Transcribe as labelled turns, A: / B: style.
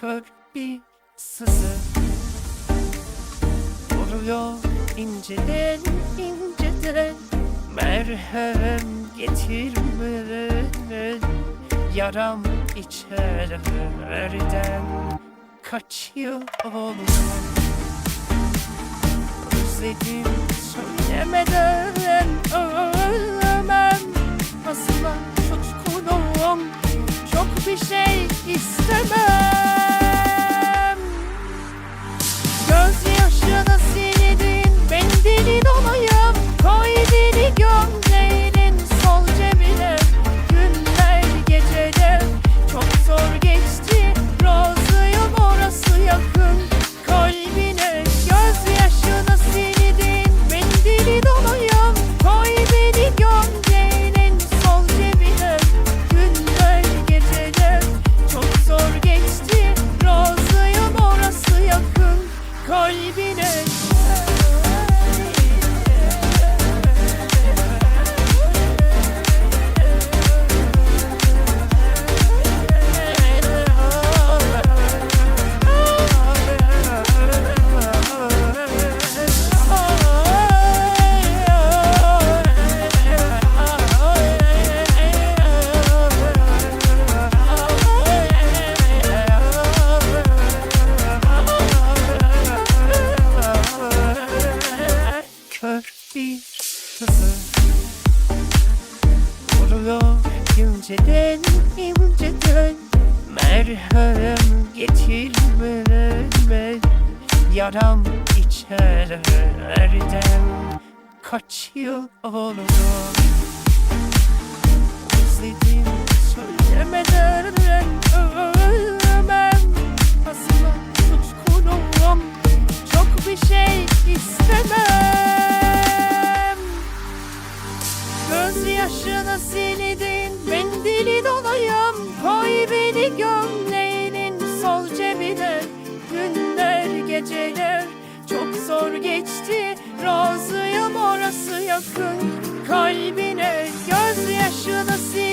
A: kör bir sızı. Vuruyor inceden inceden Merhem getirme Yaram içeriden Kaçıyor Özledim söylemeden inceden inceden Merhem getirme Yaram içeriden Kaçıyor oluyor Özledim söylemeden ölmem. Asla tutkunum Çok bir şey istemem. Gözyaşını sildin zor geçti. Razıyım orası yakın. Kalbine Gözyaşını sil